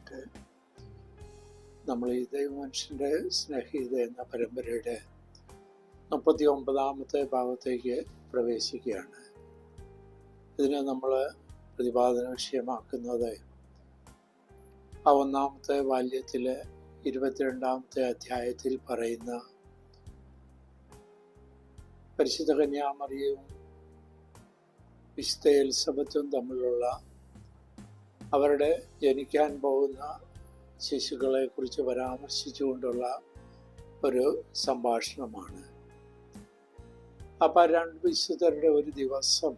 ഈശ്വമിശേഷിയായിരിക്കട്ടെ നമ്മൾ ഈ ദൈവമനുഷ്യന്റെ സ്നേഹിത എന്ന പരമ്പരയുടെ മുപ്പത്തി ഒമ്പതാമത്തെ ഭാഗത്തേക്ക് പ്രവേശിക്കുകയാണ്. ഇതിനെ നമ്മൾ പ്രതിപാദന വിഷയമാക്കുന്നത് ആ ഒന്നാമത്തെ ബാല്യത്തിൽ ഇരുപത്തിരണ്ടാമത്തെ അധ്യായത്തിൽ പറയുന്ന പരിശുദ്ധ കന്യാമറിയവും വിശുദ്ധ എലിസബത്തും തമ്മിലുള്ള അവരുടെ ജനിക്കാൻ പോകുന്ന ശിശുക്കളെ കുറിച്ച് പരാമർശിച്ചുകൊണ്ടുള്ള ഒരു സംഭാഷണമാണ്. അപ്പം രണ്ട് വിശുദ്ധരുടെ ഒരു ദിവസം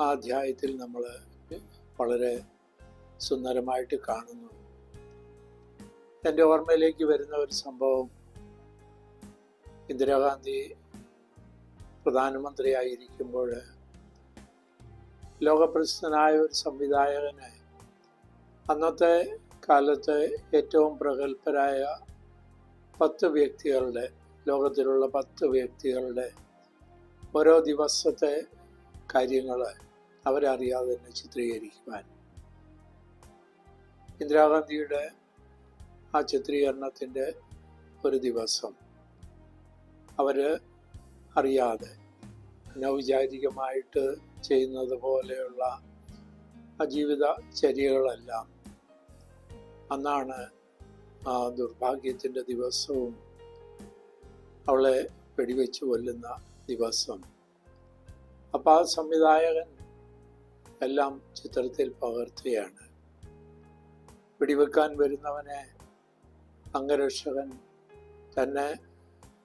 ആ അധ്യായത്തിൽ നമ്മൾ വളരെ സുന്ദരമായിട്ട് കാണുന്നു. എന്റെ ഓർമ്മയിലേക്ക് വരുന്ന ഒരു സംഭവം ഇന്ദിരാഗാന്ധി പ്രധാനമന്ത്രിയായിരിക്കുമ്പോൾ ലോകപ്രസിദ്ധനായ ഒരു സംവിധായകന് അന്നത്തെ കാലത്ത് ഏറ്റവും പ്രഗത്ഭരായ പത്ത് വ്യക്തികളുടെ ലോകത്തിലുള്ള പത്ത് വ്യക്തികളുടെ ഓരോ ദിവസത്തെ കാര്യങ്ങൾ അവരറിയാതെ തന്നെ ചിത്രീകരിക്കുവാൻ. ഇന്ദിരാഗാന്ധിയുടെ ആ ചിത്രീകരണത്തിന്റെ ഒരു ദിവസം അവർ അറിയാതെ അനൗചാരികമായിട്ട് ചെയ്യുന്നത് പോലെയുള്ള അജീവിത ജീവിത ചര്യകളെല്ലാം അന്നാണ് ആ ദുർഭാഗ്യത്തിന്റെ ദിവസവും അവളെ വെടിവെച്ച് കൊല്ലുന്ന ദിവസം. അപ്പം ആ സംവിധായകൻ എല്ലാം ചിത്രത്തിൽ പകർത്തുകയാണ്. വെടിവെക്കാൻ വരുന്നവനെ അംഗരക്ഷകൻ തന്നെ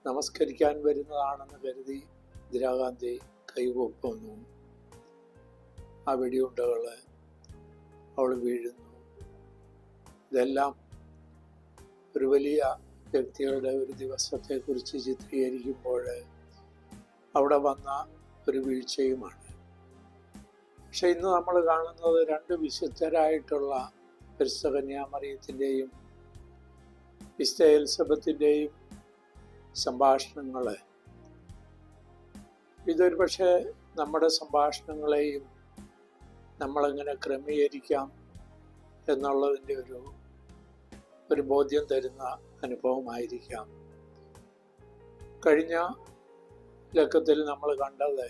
നമസ്കരിക്കാൻ വരുന്നതാണെന്ന് കരുതി ഇന്ദിരാഗാന്ധി കൈകൊപ്പുന്നു ആ വെടിയുണ്ടകൾ അവൾ വീഴുന്നു. ഇതെല്ലാം ഒരു വലിയ വ്യക്തികളുടെ ഒരു ദിവസത്തെക്കുറിച്ച് ചിത്രീകരിക്കുമ്പോൾ അവിടെ വന്ന ഒരു വീഴ്ചയുമാണ്. പക്ഷെ ഇന്ന് നമ്മൾ കാണുന്നത് രണ്ട് വിശുദ്ധരായിട്ടുള്ള ക്രിസ്തകന്യാമറിയത്തിന്റെയും കന്യാമറിയത്തിന്റെയും സംഭാഷണങ്ങൾ ഇതൊരു പക്ഷേ നമ്മുടെ സംഭാഷണങ്ങളെയും നമ്മളെങ്ങനെ ക്രമീകരിക്കാം എന്നുള്ളതിന്റെ ഒരു ഒരു ബോധ്യം തരുന്ന അനുഭവമായിരിക്കാം. കഴിഞ്ഞ ലക്കത്തിൽ നമ്മൾ കണ്ടത്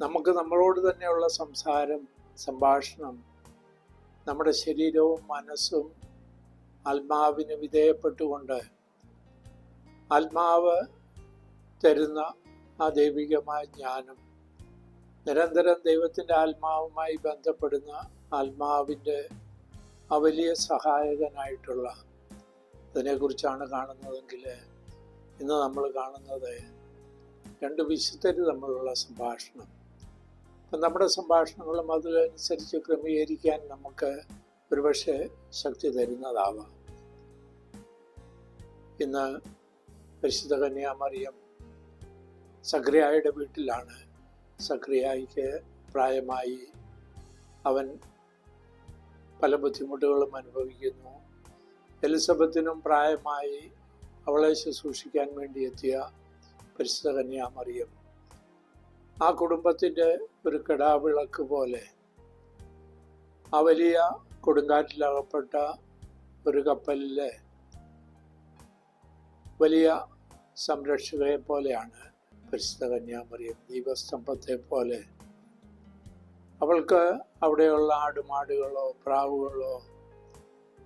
നമുക്ക് നമ്മളോട് തന്നെയുള്ള സംസാരം സംഭാഷണം നമ്മുടെ ശരീരവും മനസ്സും ആത്മാവിന് വിധേയപ്പെട്ടുകൊണ്ട് ആത്മാവ് തരുന്ന ആ ദൈവികമായ ജ്ഞാനം നിരന്തരം ദൈവത്തിന്റെ ആത്മാവുമായി ബന്ധപ്പെടുന്ന ആത്മാവിന്റെ അവലിയ വലിയ സഹായകനായിട്ടുള്ള ഇതിനെക്കുറിച്ചാണ് കാണുന്നതെങ്കിൽ ഇന്ന് നമ്മൾ കാണുന്നത് രണ്ട് വിശുദ്ധർ തമ്മിലുള്ള സംഭാഷണം. അപ്പം നമ്മുടെ സംഭാഷണങ്ങളും അതിനനുസരിച്ച് ക്രമീകരിക്കാൻ നമുക്ക് ഒരുപക്ഷെ ശക്തി തരുന്നതാവാം. ഇന്ന് പരിശുദ്ധ കന്യാമറിയം സഗ്രയായുടെ വീട്ടിലാണ് സക്രിയായിക്ക് പ്രായമായി അവൻ പല ബുദ്ധിമുട്ടുകളും അനുഭവിക്കുന്നു. എലിസബത്തിനും പ്രായമായി അവളെ ശുശ്രൂഷിക്കാൻ വേണ്ടി എത്തിയ പരിശുദ്ധ കന്യാമറിയം. ആ കുടുംബത്തിന്റെ ഒരു കിടാവിളക്ക് പോലെ ആ വലിയ കൊടുങ്കാറ്റിലകപ്പെട്ട ഒരു കപ്പലിലെ വലിയ സംരക്ഷകയെ പോലെയാണ് പരിശുദ്ധ കന്യാമറിയം ദീപസ്തംഭത്തെ പോലെ അവൾക്ക് അവിടെയുള്ള ആടുമാടുകളോ പ്രാവുകളോ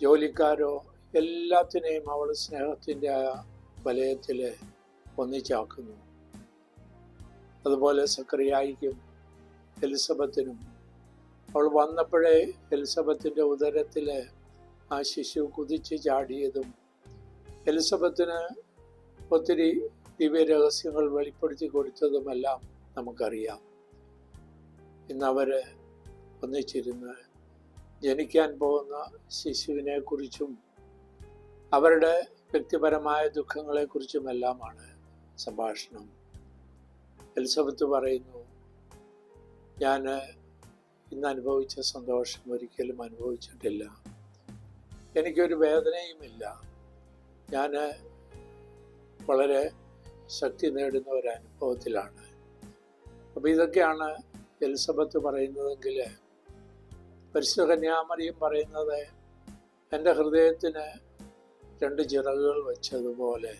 ജോലിക്കാരോ എല്ലാത്തിനെയും അവൾ സ്നേഹത്തിന്റെ ആ വലയത്തിൽ ഒന്നിച്ചാക്കുന്നു. അതുപോലെ സക്രിയായിക്കും എലിസബത്തിനും. അവൾ വന്നപ്പോഴേ എലിസബത്തിന്റെ ഉദരത്തിൽ ആ ശിശു കുതിച്ച് ചാടിയതും എലിസബത്തിന് ഒത്തിരി ദിവ്യരഹസ്യങ്ങൾ വെളിപ്പെടുത്തി കൊടുത്തതുമെല്ലാം നമുക്കറിയാം. ഇന്ന് അവർ ഒന്നിച്ചിരുന്ന് ജനിക്കാൻ പോകുന്ന ശിശുവിനെ കുറിച്ചും അവരുടെ വ്യക്തിപരമായ ദുഃഖങ്ങളെക്കുറിച്ചുമെല്ലാമാണ് സംഭാഷണം. എലിസബത്ത് പറയുന്നു ഞാൻ ഇന്ന് അനുഭവിച്ച സന്തോഷം ഒരിക്കലും അനുഭവിച്ചിട്ടില്ല. എനിക്കൊരു വേദനയുമില്ല. ഞാൻ വളരെ ശക്തി നേടുന്ന ഒരു അനുഭവത്തിലാണ്. അപ്പോൾ ഇതൊക്കെയാണ് എലിസബത്ത് പറയുന്നതെങ്കിൽ പരിശുദ്ധ കന്യാമറിയും പറയുന്നത് എന്റെ ഹൃദയത്തിന് രണ്ട് ചിറകുകൾ വെച്ചതുപോലെ.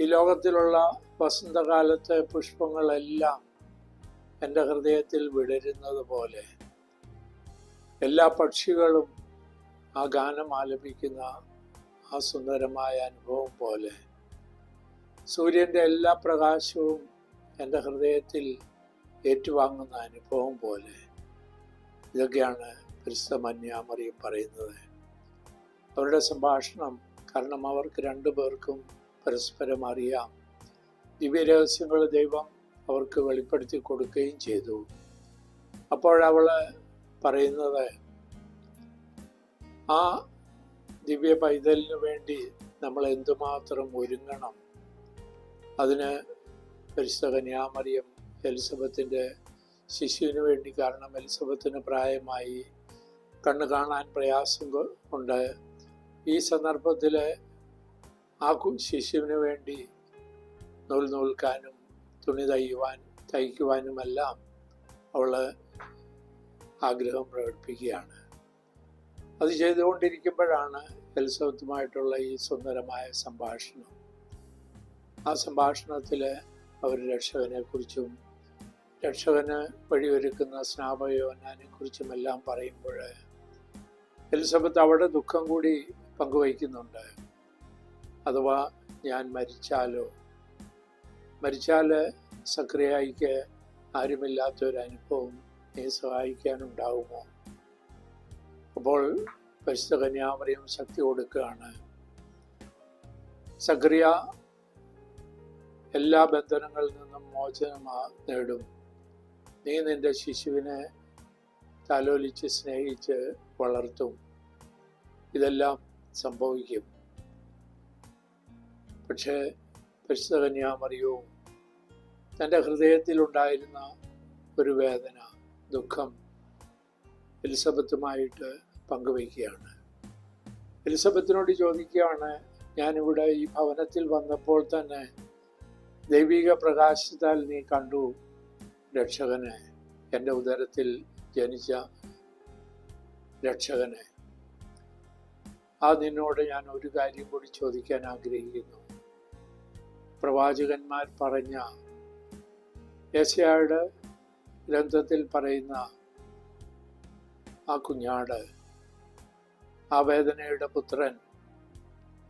ഈ ലോകത്തിലുള്ള വസന്തകാലത്തെ പുഷ്പങ്ങളെല്ലാം എന്റെ ഹൃദയത്തിൽ വിടരുന്നത് പോലെ എല്ലാ പക്ഷികളും ആ ഗാനം ആലപിക്കുന്ന ആ സുന്ദരമായ അനുഭവം പോലെ. സൂര്യന്റെ എല്ലാ പ്രകാശവും എന്റെ ഹൃദയത്തിൽ ഏറ്റുവാങ്ങുന്ന അനുഭവം പോലെ ഇതൊക്കെയാണ് പരിശുദ്ധ മന്യാമറിയും പറയുന്നത്. അവരുടെ സംഭാഷണം കാരണം അവർക്ക് രണ്ടു പേർക്കും പരസ്പരം അറിയാം. ദിവ്യരഹസ്യങ്ങൾ ദൈവം അവർക്ക് വെളിപ്പെടുത്തി കൊടുക്കുകയും ചെയ്തു. അപ്പോഴവൾ പറയുന്നത് ആ ദിവ്യ പൈതലിന് വേണ്ടി നമ്മൾ എന്തുമാത്രം ഒരുങ്ങണം? അതിന് പരിശുദ്ധ കന്യാമറിയം എലിസബത്തിന്റെ ശിശുവിന് വേണ്ടി കാരണം എലിസബത്തിന് പ്രായമായി കണ്ണ് കാണാൻ പ്രയാസം ഉണ്ട്. ഈ സന്ദർഭത്തിൽ ആ ശിശുവിന് വേണ്ടി നൂൽ നൂൽക്കാനും തുണി തയ്യുവാൻ തയ്ക്കുവാനുമെല്ലാം അവൾ ആഗ്രഹം പ്രകടിപ്പിക്കുകയാണ്. അത് ചെയ്തുകൊണ്ടിരിക്കുമ്പോഴാണ് എലിസബത്തുമായിട്ടുള്ള ഈ സുന്ദരമായ സംഭാഷണം. ആ സംഭാഷണത്തിൽ അവർ രക്ഷകനെ കുറിച്ചും രക്ഷകന് വഴിയൊരുക്കുന്ന സ്നാപയോനാനെ കുറിച്ചുമെല്ലാം പറയുമ്പോൾ എലിസബത്ത് അവിടെ ദുഃഖം കൂടി പങ്കുവയ്ക്കുന്നുണ്ട്. അഥവാ ഞാൻ മരിച്ചാലോ? മരിച്ചാൽ സക്രിയായിക്ക് ആരുമില്ലാത്തൊരനുഭവം നീ സഹായിക്കാനുണ്ടാവുമോ? അപ്പോൾ പരിശുദ്ധ കന്യാമറിയം ശക്തി കൊടുക്കുകയാണ്. സക്രിയ എല്ലാ ബന്ധനങ്ങളിൽ നിന്നും മോചനം നേടും. നീ നിന്റെ ശിശുവിനെ തലോലിച്ച് സ്നേഹിച്ച് വളർത്തും. ഇതെല്ലാം സംഭവിക്കും. പക്ഷേ പരിശുദ്ധ കന്യാമറിയോ തന്റെ ഹൃദയത്തിലുണ്ടായിരുന്ന ഒരു വേദന ദുഃഖം എലിസബത്തുമായിട്ട് പങ്കുവയ്ക്കുകയാണ്. എലിസബത്തിനോട് ചോദിക്കുകയാണ് ഞാനിവിടെ ഈ ഭവനത്തിൽ വന്നപ്പോൾ തന്നെ ദൈവിക പ്രകാശത്താൽ നീ കണ്ടു രക്ഷകനെ. എന്റെ ഉദരത്തിൽ ജനിച്ച രക്ഷകനെ. ആ നിന്നോട് ഞാൻ ഒരു കാര്യം കൂടി ചോദിക്കാൻ ആഗ്രഹിക്കുന്നു. പ്രവാചകന്മാർ പറഞ്ഞ യശയായുടെ ഗ്രന്ഥത്തിൽ പറയുന്ന ആ കുഞ്ഞാട് ആ വേദനയുടെ പുത്രൻ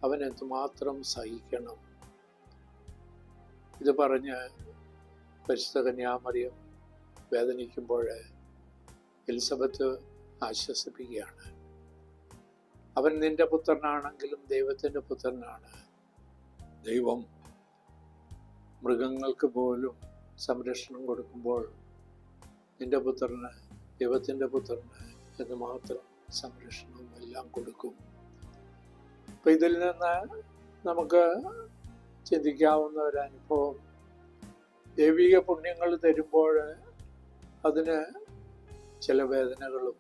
അവൻ എന്തുമാത്രം സഹിക്കണം? ഇത് പറഞ്ഞ് പരിശുദ്ധ കന്യാമറിയം വേദനിക്കുമ്പോൾ എലിസബത്ത് ആശ്വസിപ്പിക്കുകയാണ്. അവൻ നിന്റെ പുത്രനാണെങ്കിലും ദൈവത്തിന്റെ പുത്രനാണ്. ദൈവം മൃഗങ്ങൾക്ക് പോലും സംരക്ഷണം കൊടുക്കുമ്പോൾ നിന്റെ പുത്രന് ദൈവത്തിന്റെ പുത്രന് എന്ന് മാത്രം സംരക്ഷണവും എല്ലാം കൊടുക്കും. അപ്പം ഇതിൽ നിന്ന് നമുക്ക് ചിന്തിക്കാവുന്ന ഒരു അനുഭവം ദൈവിക പുണ്യങ്ങൾ തരുമ്പോൾ അതിന് ചില വേദനകളും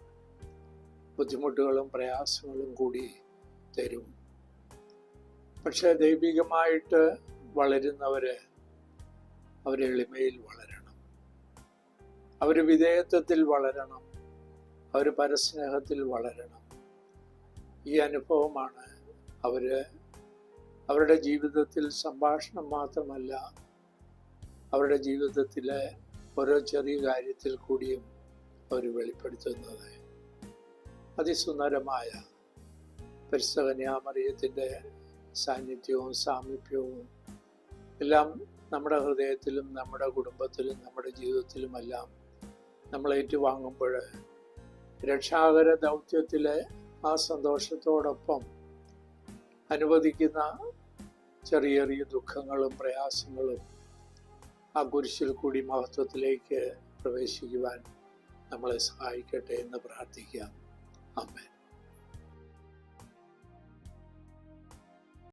ബുദ്ധിമുട്ടുകളും പ്രയാസങ്ങളും കൂടി തരും. പക്ഷെ ദൈവികമായിട്ട് വളരുന്നവര് അവർ എളിമയിൽ വളരണം. അവർ വിധേയത്വത്തിൽ വളരണം. അവർ പരസ്നേഹത്തിൽ വളരണം. ഈ അനുഭവമാണ് അവർ അവരുടെ ജീവിതത്തിൽ സംഭാഷണം മാത്രമല്ല അവരുടെ ജീവിതത്തിലെ ഓരോ ചെറിയ കാര്യത്തിൽ കൂടിയും അവർ വെളിപ്പെടുത്തുന്നത്. അതിസുന്ദരമായ പരിസകന്യാമറിയത്തിന്റെ സാന്നിധ്യവും സാമീപ്യവും എല്ലാം നമ്മുടെ ഹൃദയത്തിലും നമ്മുടെ കുടുംബത്തിലും നമ്മുടെ ജീവിതത്തിലുമെല്ലാം നമ്മൾ ഏറ്റുവാങ്ങുമ്പോൾ രക്ഷാകര ദൗത്യത്തിലെ ആ സന്തോഷത്തോടൊപ്പം അനുവദിക്കുന്ന ചെറിയ ചെറിയ ദുഃഖങ്ങളും പ്രയാസങ്ങളും ആ കുരിശിൽ കൂടി മഹത്വത്തിലേക്ക് പ്രവേശിക്കുവാൻ നമ്മളെ സഹായിക്കട്ടെ എന്ന് പ്രാർത്ഥിക്കാം. അമ്മേ